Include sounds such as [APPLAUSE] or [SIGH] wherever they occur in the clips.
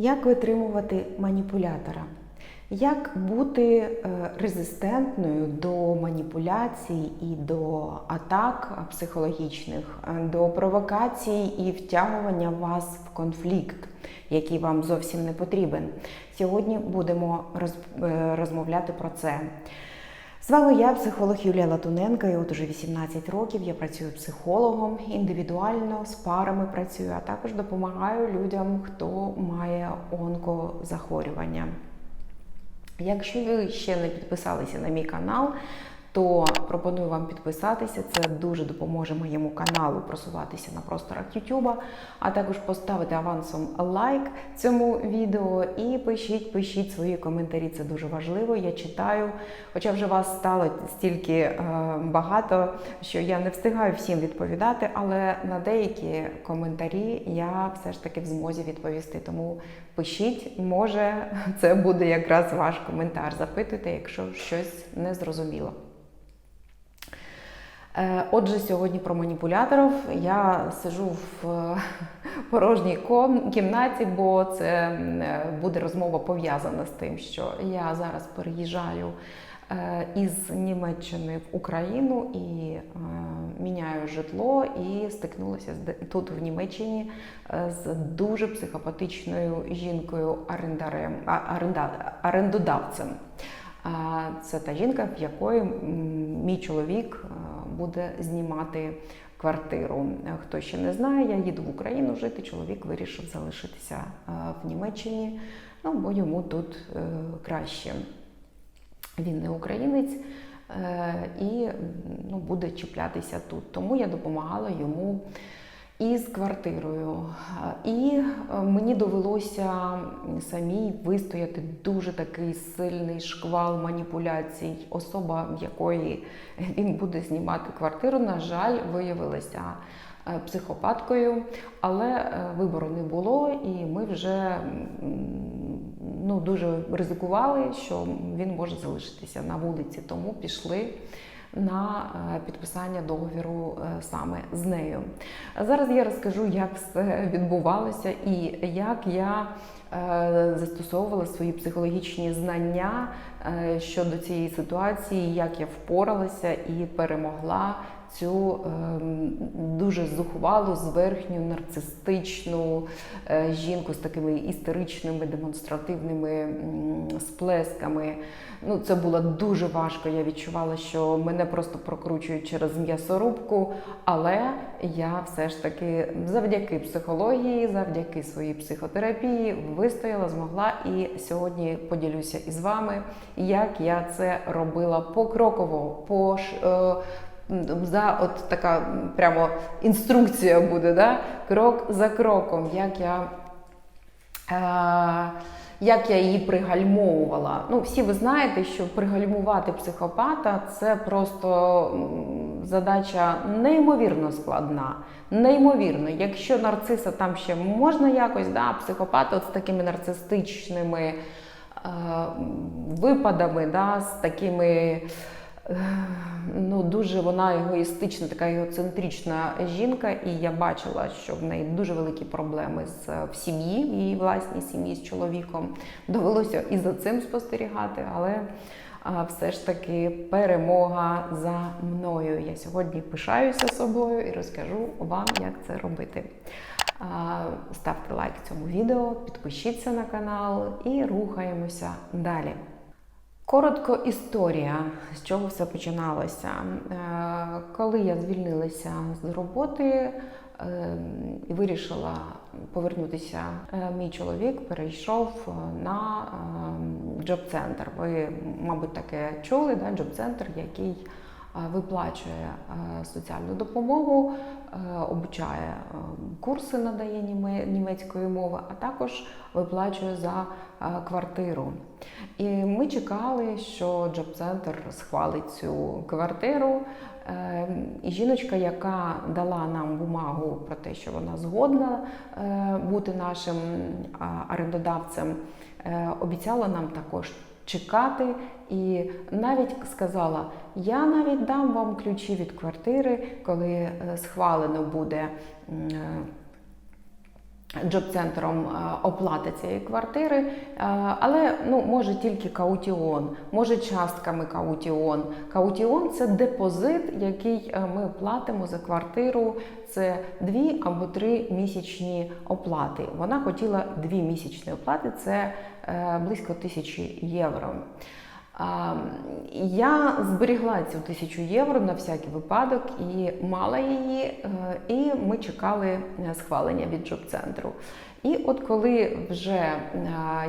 Як витримувати маніпулятора? Як бути е, резистентною до маніпуляцій і до атак психологічних, е, до провокацій і втягування вас в конфлікт, який вам зовсім не потрібен? Сьогодні будемо е, розмовляти про це. З вами я, психолог Юлія Латуненка, і от уже 18 років я працюю психологом, індивідуально з парами працюю, а також допомагаю людям, хто має онкозахворювання. Якщо ви ще не підписалися на мій канал, то пропоную вам підписатися. Це дуже допоможе моєму каналу просуватися на просторах YouTube, а також поставити авансом лайк цьому відео і пишіть, пишіть свої коментарі. Це дуже важливо. Я читаю, хоча вже вас стало стільки е, багато, що я не встигаю всім відповідати, але на деякі коментарі я все ж таки в змозі відповісти. Тому пишіть, може, це буде якраз ваш коментар. Запитуйте, якщо щось не зрозуміло. Е, Отже, сьогодні про маніпуляторів. Я сижу в е, порожній кімнаті, бо це е, буде розмова пов'язана з тим, що я зараз переїжджаю із Німеччини в Україну і міняю житло і стикнулася тут в Німеччині з дуже психопатичною жінкою орендодавцем. Це та жінка, в якої мій чоловік буде знімати квартиру. Е, Хто ще не знає, я їду в Україну жити. Чоловік вирішив залишитися е, в Німеччині, ну бо йому тут е, краще. Він не українець і ну, буде чіплятися тут. Тому я допомагала йому із квартирою. І е, мені довелося самій вистояти дуже такий сильний шквал маніпуляцій. Особа, в якої він буде знімати квартиру, на жаль, виявилася е, психопаткою, але е, вибору не було, і ми вже ну, дуже ризикували, що він може залишитися на вулиці, тому пішли. На е, підписання договіру е, саме з нею. Зараз я розкажу, як все відбувалося і як я е, застосовувала свої психологічні знання щодо цієї ситуації, як я впоралася і перемогла цю ем, дуже зухвалу, зверхню, нарцистичну е, жінку з такими істеричними демонстративними сплесками. Ну, це було дуже важко. Я відчувала, що мене просто прокручують через м'ясорубку, але я все ж таки завдяки психології, завдяки своїй психотерапії вистояла, змогла. І сьогодні поділюся із вами, як я це робила покроково, по за от така прямо інструкція буде, да? крок за кроком, як я. Е, як я її пригальмовувала. Ну, всі ви знаєте, що пригальмувати психопата це просто задача неймовірно складна. Неймовірно, якщо нарциса там ще можна якось, да, психопата от з такими нарцистичними е, випадами, да, з такими. Е, Ну, дуже вона егоїстична, така егоцентрична жінка, і я бачила, що в неї дуже великі проблеми з в сім'ї, в її власній сім'ї з чоловіком. Довелося і за цим спостерігати, але а, все ж таки перемога за мною. Я сьогодні пишаюся собою і розкажу вам, як це робити. А, Ставте лайк цьому відео, підпишіться на канал і рухаємося далі. Коротко історія, з чого все починалося. Е, Коли я звільнилася з роботи е, і вирішила повернутися, е, мій чоловік перейшов на джоб-центр. Ви, мабуть, таке чули, да? джоб-центр, який виплачує е, соціальну допомогу, е, обучає е, курси, надає німецької мови, а також виплачує за е, квартиру. І ми чекали, що джоб-центр схвалить цю квартиру. Е, І жіночка, яка дала нам бумагу про те, що вона згодна е, бути нашим орендодавцем, е, обіцяла нам також чекати. І навіть сказала: я навіть дам вам ключі від квартири, коли е, схвалено буде е, джоб-центром е, оплати цієї квартири, е, але ну, може тільки каутіон, може частками каутіон. Каутіон це депозит, який е, ми платимо за квартиру. Це дві або три місячні оплати. Вона хотіла дві місячні оплати, це близько тисячі євро. Я зберігла цю тисячу євро на всякий випадок і мала її, е, і ми чекали е, схвалення від джоб-центру. І от коли вже е,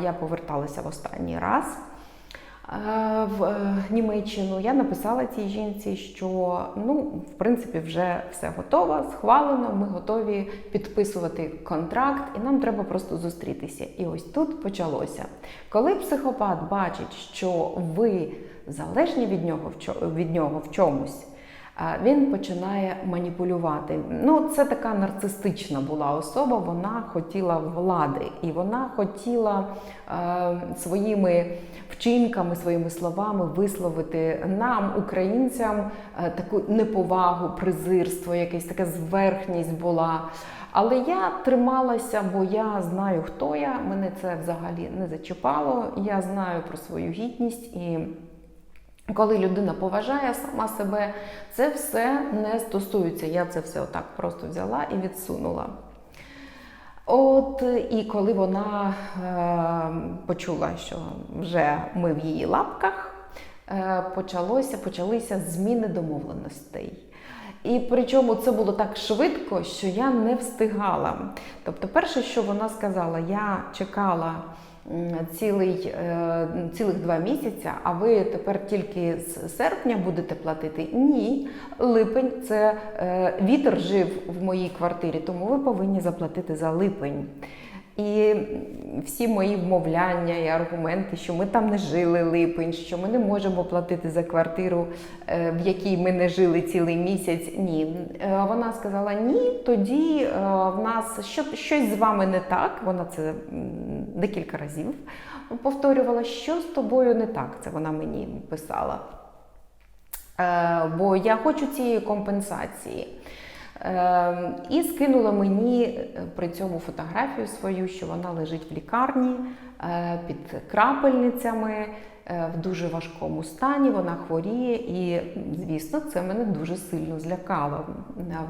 я поверталася в останній раз в е, Німеччину, я написала цій жінці, що ну, в принципі, вже все готово, схвалено, ми готові підписувати контракт, і нам треба просто зустрітися. І ось тут почалося. Коли психопат бачить, що ви залежні від нього від нього в чомусь. Він починає маніпулювати. Ну, це така нарцистична була особа. Вона хотіла влади, і вона хотіла е, своїми вчинками, своїми словами висловити нам, українцям, е, таку неповагу, презирство, якесь таке зверхність була. Але я трималася, бо я знаю, хто я. Мене це взагалі не зачіпало. Я знаю про свою гідність і. Коли людина поважає сама себе, це все не стосується. Я це все отак просто взяла і відсунула. От і коли вона е, почула, що вже ми в її лапках, е, почалося, почалися зміни домовленостей. І причому це було так швидко, що я не встигала. Тобто, перше, що вона сказала, я чекала цілий, е, цілих два місяці, а ви тепер тільки з серпня будете платити? Ні, липень це е, вітер жив в моїй квартирі, тому ви повинні заплатити за липень. І всі мої вмовляння і аргументи, що ми там не жили липень, що ми не можемо платити за квартиру, е, в якій ми не жили цілий місяць. Ні. Е, Вона сказала: ні, тоді е, в нас що, щось з вами не так. Вона це декілька разів повторювала, що з тобою не так. Це вона мені писала. Бо я хочу цієї компенсації. Е, І скинула мені е, при цьому фотографію свою, що вона лежить в лікарні е, під крапельницями е, в дуже важкому стані. Вона хворіє, і звісно, це мене дуже сильно злякало.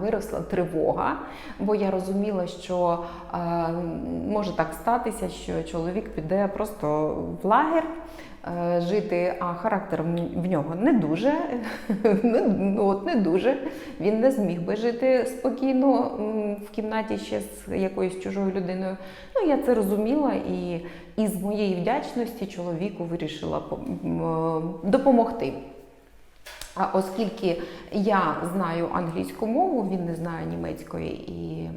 Виросла тривога, бо я розуміла, що може так статися, що чоловік піде просто в лагер е, жити, а характер в нього не дуже. [LAUGHS] ну, от не дуже. Він не зміг би жити спокійно в кімнаті ще з якоюсь чужою людиною. Ну, я це розуміла і із моєї вдячності чоловіку вирішила е, допомогти. А оскільки я знаю англійську мову, він не знає німецької і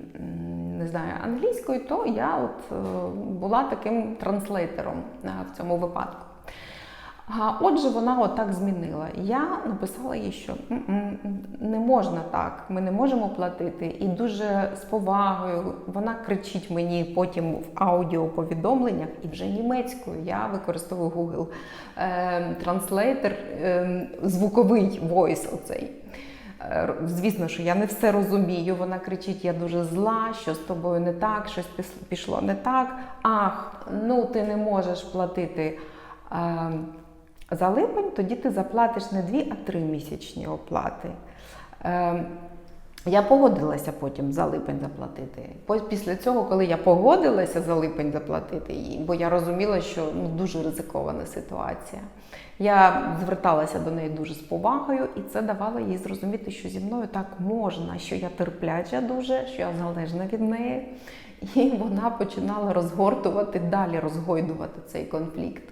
не знає англійської, то я от е, була таким транслейтером е, в цьому випадку. А, Отже, вона отак змінила. Я написала їй, що «М-м, не можна так, ми не можемо платити. І дуже з повагою вона кричить мені потім в аудіоповідомленнях і вже німецькою. Я використовую Google е, Translator, е, звуковий войс оцей. Е, Звісно, що я не все розумію. Вона кричить: я дуже зла, що з тобою не так, щось пішло не так. Ах, ну ти не можеш платити. За липень тоді ти заплатиш не дві, а три місячні оплати. Е, Я погодилася потім за липень заплатити. Після цього, коли я погодилася за липень заплатити їй, бо я розуміла, що ну, дуже ризикована ситуація. Я зверталася до неї дуже з повагою, і це давало їй зрозуміти, що зі мною так можна, що я терпляча дуже, що я залежна від неї. І вона починала розгортувати далі, розгойдувати цей конфлікт.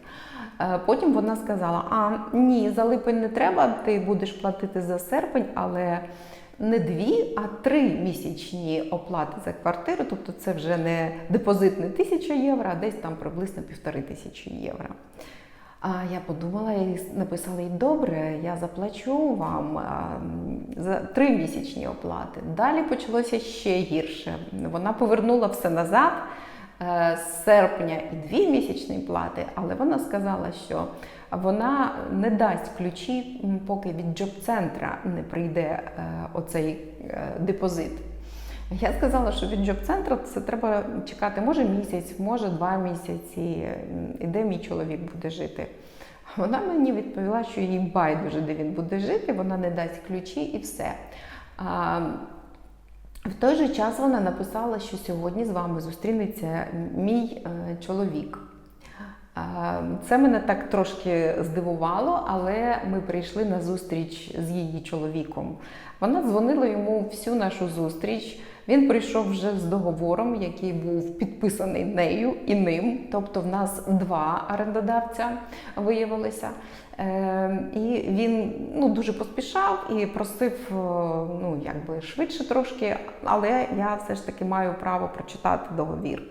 Е, Потім вона сказала: А ні, за липень не треба, ти будеш платити за серпень, але не дві, а три місячні оплати за квартиру. Тобто це вже не депозит не тисяча євро, а десь там приблизно півтори тисячі євро. А я подумала і написала їй, добре, я заплачу вам за три місячні оплати. Далі почалося ще гірше. Вона повернула все назад з серпня і дві місячні плати, але вона сказала, що вона не дасть ключі, поки від джоб-центра не прийде е, оцей е, депозит. Я сказала, що від джоб-центру це треба чекати може місяць, може два місяці, і де мій чоловік буде жити. Вона мені відповіла, що їй байдуже, де він буде жити, вона не дасть ключі і все. В той же час вона написала, що сьогодні з вами зустрінеться мій е, чоловік. Е, Це мене так трошки здивувало, але ми прийшли на зустріч з її чоловіком. Вона дзвонила йому всю нашу зустріч. Він прийшов вже з договором, який був підписаний нею і ним. Тобто в нас два орендодавця виявилися. Е, І він ну, дуже поспішав і просив е, ну, якби швидше трошки, але я все ж таки маю право прочитати договір.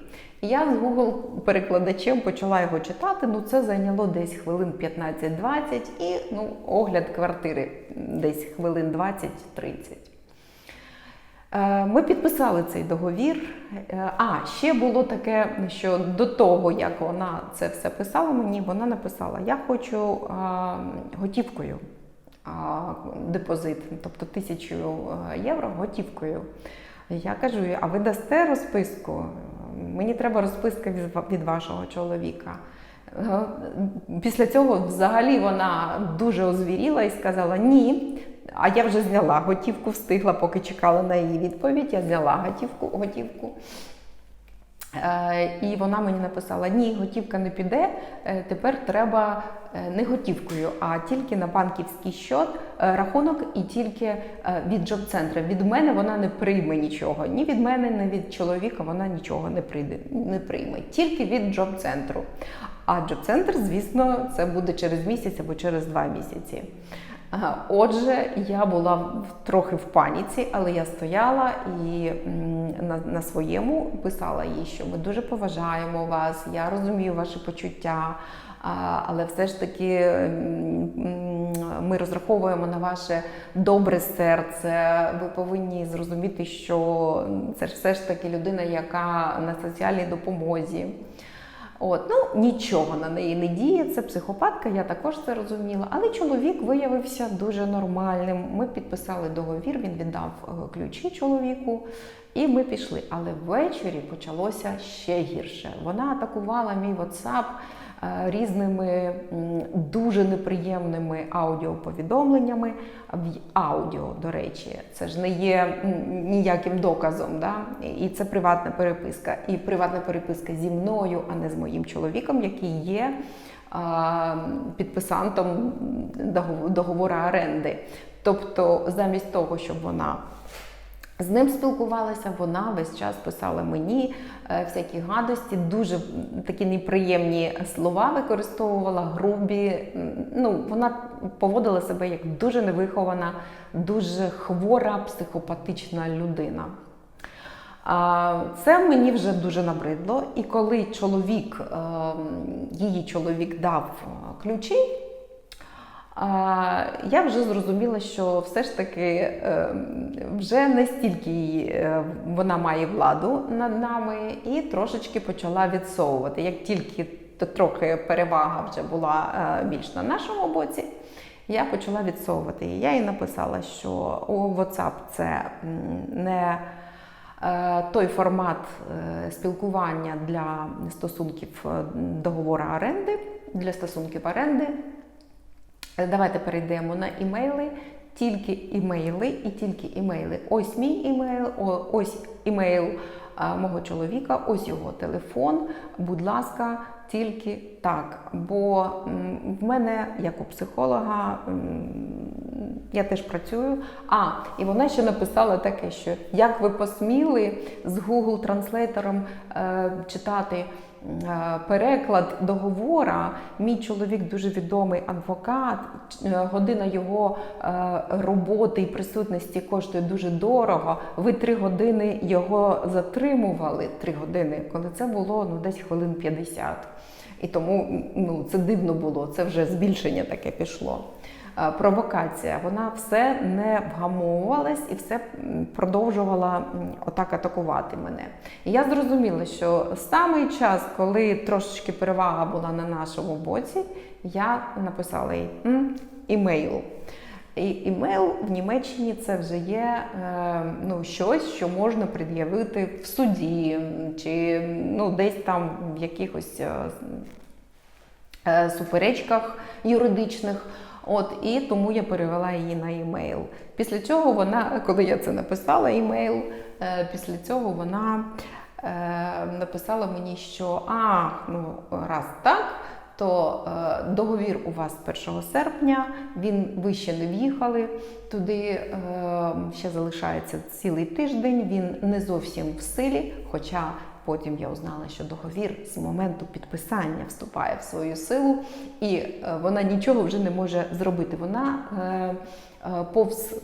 І я з Google перекладачем почала його читати. Ну, це зайняло десь хвилин 15-20 і ну, огляд квартири десь хвилин 20-30. Е, Ми підписали цей договір. Е, А, ще було таке, що до того, як вона це все писала мені, вона написала: Я хочу а, готівкою депозит, тобто тисячу е, євро готівкою. Я кажу, а ви дасте розписку? Мені треба розписка від вашого чоловіка. Е, Після цього взагалі вона дуже озвіріла і сказала ні. А я вже зняла готівку, встигла, поки чекала на її відповідь. Я зняла готівку. готівку. Е, І вона мені написала: ні, готівка не піде. е, Тепер треба е, не готівкою, а тільки на банківський е, рахунок і тільки від джоб-центру. Від мене вона не прийме нічого. Ні від мене, ні від чоловіка вона нічого не прийде, не прийме. Тільки від джоб-центру. А джоб-центр, звісно, це буде через місяць або через два місяці. Отже, я була трохи в паніці, але я стояла і на, на своєму писала їй, що ми дуже поважаємо вас, я розумію ваші почуття, але все ж таки ми розраховуємо на ваше добре серце. Ви повинні зрозуміти, що це все ж таки людина, яка на соціальній допомозі. От, ну нічого на неї не діє, це психопатка, я також це розуміла. Але чоловік виявився дуже нормальним. Ми підписали договір, він віддав е, ключі чоловіку, і ми пішли. Але ввечері почалося ще гірше. Вона атакувала мій WhatsApp різними дуже неприємними аудіоповідомленнями. В аудіо, до речі, це ж не є ніяким доказом. Да? І це приватна переписка. І приватна переписка зі мною, а не з моїм чоловіком, який є підписантом догов- договору оренди. Тобто, замість того, щоб вона з ним спілкувалася, вона весь час писала мені е, всякі гадості, дуже такі неприємні слова використовувала, грубі. Ну, вона поводила себе як дуже невихована, дуже хвора психопатична людина. Це мені вже дуже набридло. І коли чоловік, ем, її чоловік дав е, ключі, Я вже зрозуміла, що все ж таки е, вже настільки е, вона має владу над нами, і трошечки почала відсовувати. Як тільки трохи перевага вже була е, більш на нашому боці, я почала відсовувати її. Я їй написала, що у WhatsApp це не е, той формат спілкування для стосунків договору оренди, для стосунків оренди. Давайте перейдемо на імейли. Тільки імейли і тільки імейли. Ось мій імейл, ось імейл мого чоловіка, ось його телефон. Будь ласка, тільки так. Бо в мене, як у психолога, я теж працюю. А, і вона ще написала таке, що як ви посміли з Google транслейтером е, читати. Е, Переклад договора. Мій чоловік дуже відомий адвокат. Е, Година його е, роботи і присутності коштує дуже дорого. Ви три години його затримували. Три години, коли це було ну десь хвилин 50. І тому ну це дивно було. Це вже збільшення таке пішло. Е, Провокація, вона все не вгамовувалась і все продовжувала отак атакувати мене. І я зрозуміла, що саме час, коли трошечки перевага була на нашому боці, я написала їй імейл. І імейл в Німеччині це вже є е, ну, щось, що можна пред'явити в суді, чи ну, десь там в якихось е, суперечках юридичних. От і тому я перевела її на імейл. Після цього вона, коли я це написала, імейл, е, після цього вона е, написала мені, що а, ну раз так, то е, договір у вас 1 серпня, він ви ще не в'їхали туди. Е, ще залишається цілий тиждень. Він не зовсім в силі, хоча. Потім я узнала, що договір з моменту підписання вступає в свою силу, і е, вона нічого вже не може зробити. Вона е, е, повз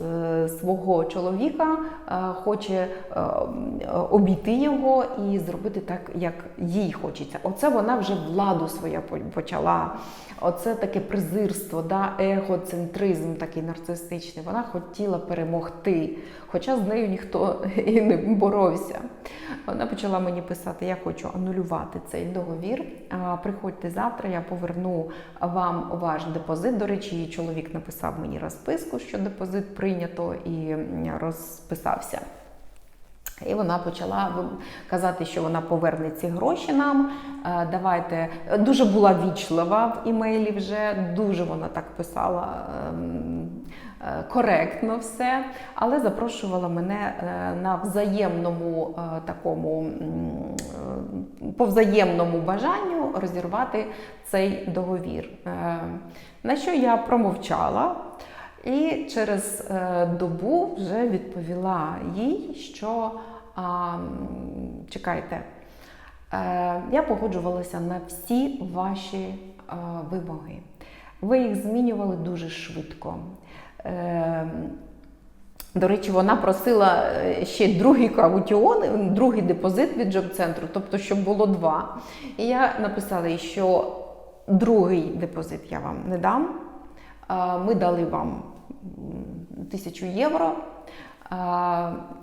свого чоловіка хоче обійти його і зробити так, як їй хочеться. Оце вона вже владу своя почала. Оце таке презирство, да, егоцентризм такий нарцистичний. Вона хотіла перемогти, хоча з нею ніхто [LAUGHS] і не боровся. Вона почала мені писати: я хочу анулювати цей договір. Приходьте завтра, я поверну вам ваш депозит. До речі, її чоловік написав мені розписку, що депозит прийнято, і розписався. І вона почала казати, що вона поверне ці гроші нам. Е, Давайте дуже була вічлива в імейлі. Вже дуже вона так писала ем, е, коректно все, але запрошувала мене е, на взаємному такому по взаємному бажанню розірвати цей договір. На що я промовчала. І через е, добу вже відповіла їй, що а, чекайте, е, я погоджувалася на всі ваші е, вимоги. Ви їх змінювали дуже швидко. До речі, вона просила ще другий каутіон, другий депозит від джоб-центру, тобто, щоб було два. І я написала що другий депозит я вам не дам. Ми дали вам м, тисячу євро.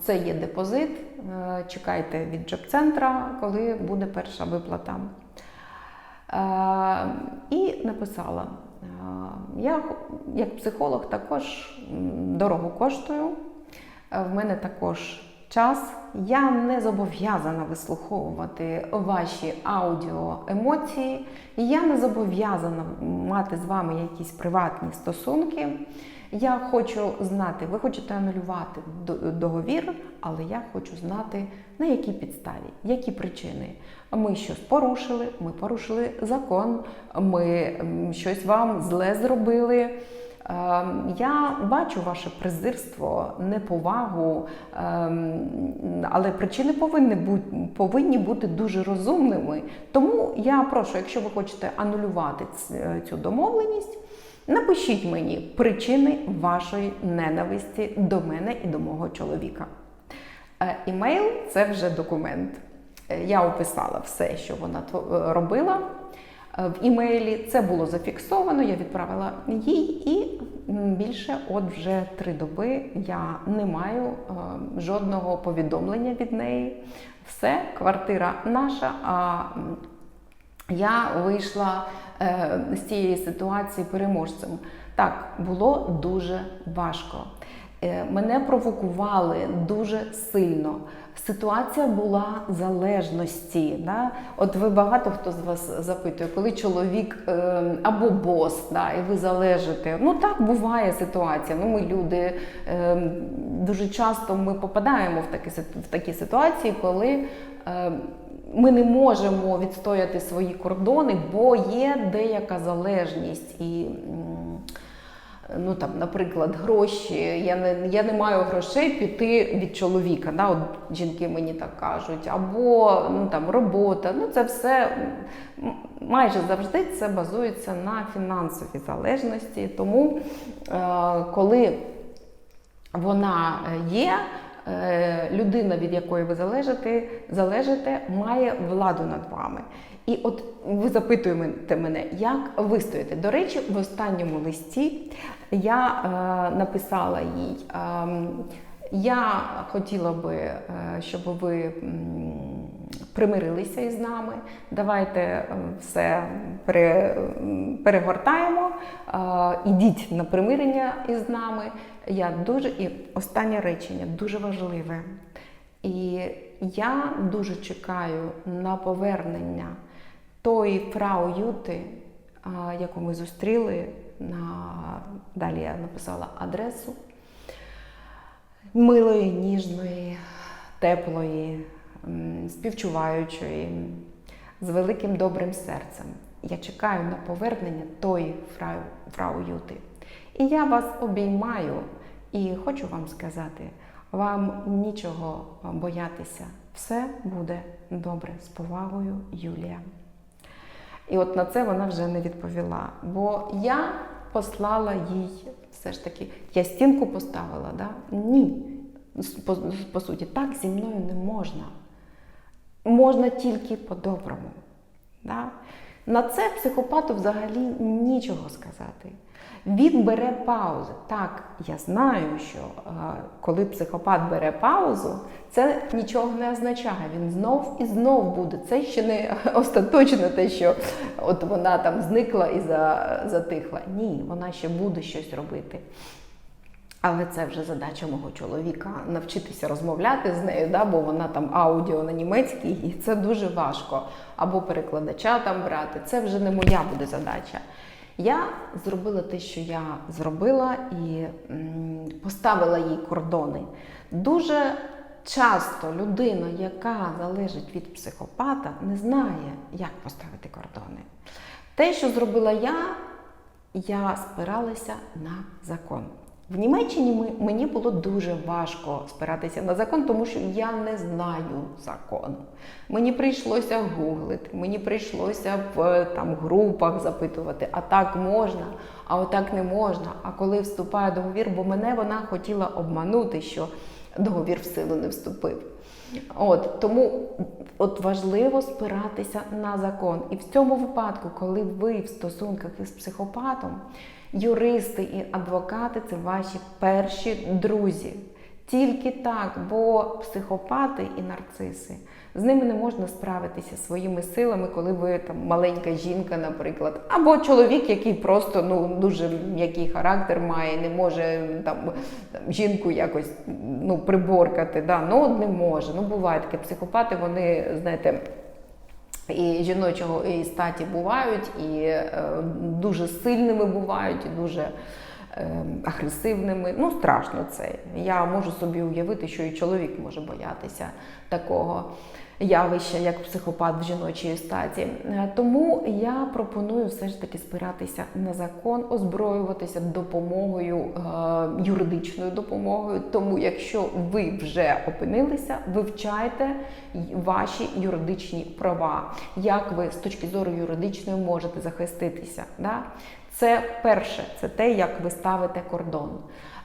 Це є депозит. Е, Чекайте від джоб-центра, коли буде перша виплата. Е, І написала: е, я як психолог також дорого коштую. В мене також час. Я не зобов'язана вислуховувати ваші аудіоемоції. Я не зобов'язана мати з вами якісь приватні стосунки. Я хочу знати, ви хочете анулювати договір, але я хочу знати, на якій підставі, які причини. Ми щось порушили, ми порушили закон, ми щось вам зле зробили. Е, Я бачу ваше презирство, неповагу, ем, але причини повинні бути, повинні бути дуже розумними. Тому я прошу, якщо ви хочете анулювати цю домовленість, напишіть мені причини вашої ненависті до мене і до мого чоловіка. Е, Імейл це вже документ. Е, Я описала все, що вона е, робила в імейлі. Це було зафіксовано, я відправила їй, і більше, от вже три доби, я не маю жодного повідомлення від неї. Все, квартира наша. А я вийшла е, з цієї ситуації переможцем. Так, було дуже важко. Е, мене провокували дуже сильно. Ситуація була залежності. Да? От ви багато хто з вас запитує, коли чоловік е, або бос, да, і ви залежите. Ну так буває ситуація. Ну, ми люди е, дуже часто ми попадаємо в такі, в такі ситуації, коли. Е, ми не можемо відстояти свої кордони, бо є деяка залежність і. Ну там, наприклад, гроші. Я не, я не маю грошей піти від чоловіка. Да? От жінки мені так кажуть, або ну, там, робота. Ну, це все майже завжди це базується на фінансовій залежності. Тому, е, коли вона є, е, людина, від якої ви залежите, залежите, має владу над вами. І от ви запитуєте мене, як вистояти. До речі, в останньому листі я е, написала їй. е, я хотіла би, е, щоб ви примирилися із нами. Давайте е, все пере, перегортаємо. Е, ідіть на примирення із нами. Я дуже і останнє речення дуже важливе. І я дуже чекаю на повернення тої фрау Юти, яку ми зустріли. На... Далі я написала адресу милої, ніжної, теплої, співчуваючої, з великим добрим серцем. Я чекаю на повернення тої фрау, фрау Юти. І я вас обіймаю і хочу вам сказати, вам нічого боятися. Все буде добре. З повагою, Юлія. І от на це вона вже не відповіла. Бо я послала їй все ж таки, я стінку поставила, да? ні. По, по суті, так зі мною не можна. Можна тільки по-доброму. Да? На це психопату взагалі нічого сказати. Він бере паузу. Так, я знаю, що е, коли психопат бере паузу, це нічого не означає. Він знов і знов буде. Це ще не [LAUGHS] остаточно те, що от вона там зникла і затихла. Ні, вона ще буде щось робити. Але це вже задача мого чоловіка навчитися розмовляти з нею, да, бо вона там аудіо на німецькій, і це дуже важко. Або перекладача там брати. Це вже не моя буде задача. Я зробила те, що я зробила, і поставила їй кордони. Дуже часто людина, яка залежить від психопата, не знає, як поставити кордони. Те, що зробила я, я спиралася на закон. В Німеччині мені було дуже важко спиратися на закон, тому що я не знаю закону. Мені прийшлося гуглити, мені прийшлося в там групах запитувати, а так можна, а отак не можна. А коли вступає договір, бо мене вона хотіла обманути, що договір в силу не вступив. От тому от важливо спиратися на закон. І в цьому випадку, коли ви в стосунках із психопатом, юристи і адвокати це ваші перші друзі. Тільки так, бо психопати і нарциси з ними не можна справитися своїми силами, коли ви там маленька жінка, наприклад, або чоловік, який просто ну дуже м'який характер має, не може там, жінку якось ну приборкати. Да? Ну не може. Ну буває таке. Психопати, вони знаєте. І жіночого і статі бувають, і е, дуже сильними бувають, і дуже агресивними. Ну, страшно це. Я можу собі уявити, що і чоловік може боятися такого явища, як психопат в жіночій статі. Е, Тому я пропоную все ж таки спиратися на закон, озброюватися допомогою, е, юридичною допомогою. Тому, якщо ви вже опинилися, вивчайте ваші юридичні права, як ви з точки зору юридичної можете захиститися. Да? Це перше, це те, як ви ставите кордон.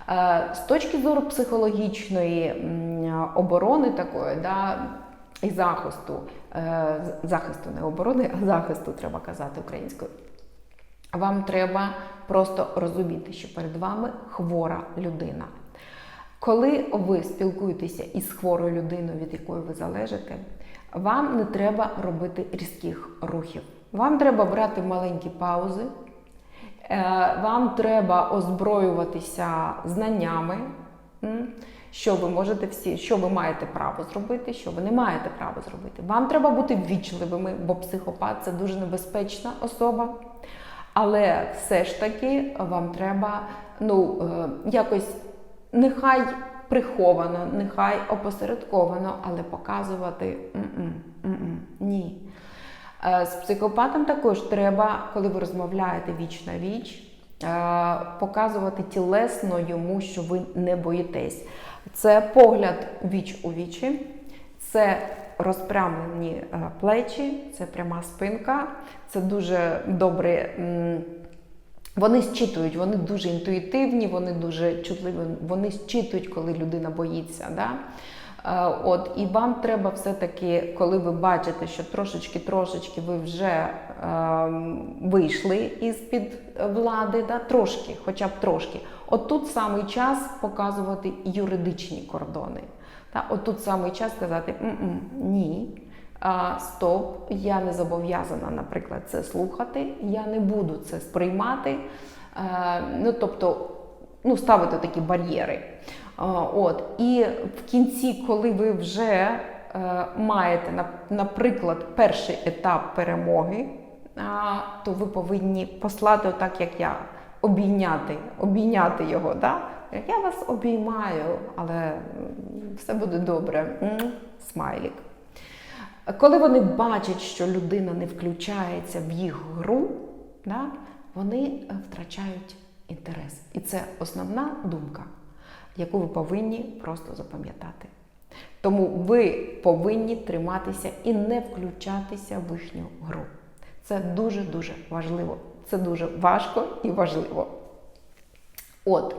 Е, З точки зору психологічної оборони такої, да, і захисту, е, захисту не оборони, а захисту треба казати українською. Вам треба просто розуміти, що перед вами хвора людина. Коли ви спілкуєтеся із хворою людиною, від якої ви залежите, вам не треба робити різких рухів. Вам треба брати маленькі паузи, вам треба озброюватися знаннями, що ви можете всі, що ви маєте право зробити, що ви не маєте права зробити. Вам треба бути ввічливими, бо психопат це дуже небезпечна особа. Але все ж таки вам треба ну, е, якось нехай приховано, нехай опосередковано, але показувати «м-м, м-м, ні. Е, З психопатом також треба, коли ви розмовляєте віч на віч, е, показувати тілесно йому, що ви не боїтесь. Це погляд віч у вічі, це розпрямлені е, плечі, це пряма спинка, це дуже добре. Вони зчитують, вони дуже інтуїтивні, вони дуже чутливі, вони зчитують, коли людина боїться. Да? Е, От, і вам треба все-таки, коли ви бачите, що трошечки-трошечки ви вже е, вийшли із-під влади, да? трошки, хоча б трошки. От тут саме час показувати юридичні кордони. Та? От тут саме час сказати «М-м, ні. а, стоп, я не зобов'язана, наприклад, це слухати, я не буду це сприймати. Е, ну, тобто, ну, ставити такі бар'єри. От. І в кінці, коли ви вже е, маєте, наприклад, перший етап перемоги, то ви повинні послати, так як я, обійняти, обійняти його. Да? Я вас обіймаю, але все буде добре. Смайлік. Коли вони бачать, що людина не включається в їх гру, да, вони е, втрачають інтерес. І це основна думка, яку ви повинні просто запам'ятати. Тому ви повинні триматися і не включатися в їхню гру. Це дуже-дуже важливо. Це дуже важко і важливо. От.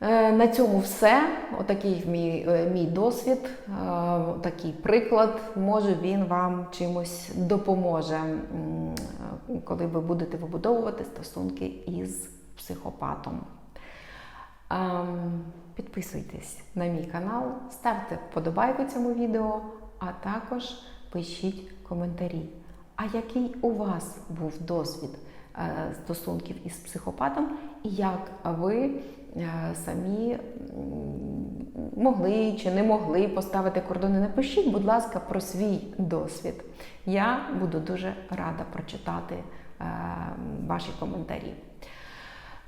Е, На цьому все. Отакий мій, е, мій досвід, е, такий приклад. Може він вам чимось допоможе, коли ви будете вибудовувати стосунки із психопатом. Ем, Підписуйтесь на мій канал, ставте вподобайку цьому відео, а також пишіть коментарі. А який у вас був досвід е, стосунків із психопатом, і як ви е, самі могли чи не могли поставити кордони? Напишіть, будь ласка, про свій досвід. Я буду дуже рада прочитати е, ваші коментарі.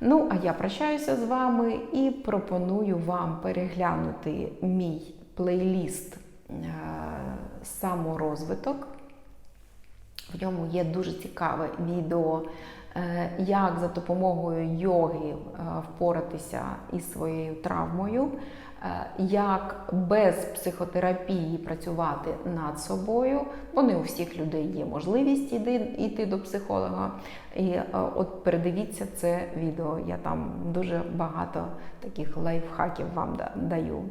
Ну, а я прощаюся з вами і пропоную вам переглянути мій плейліст е, саморозвиток. В ньому є дуже цікаве відео, е, як за допомогою йоги е, впоратися із своєю травмою, як без психотерапії працювати над собою, бо не у всіх людей є можливість йти до психолога. І е, от передивіться це відео. Я там дуже багато таких лайфхаків вам да- даю.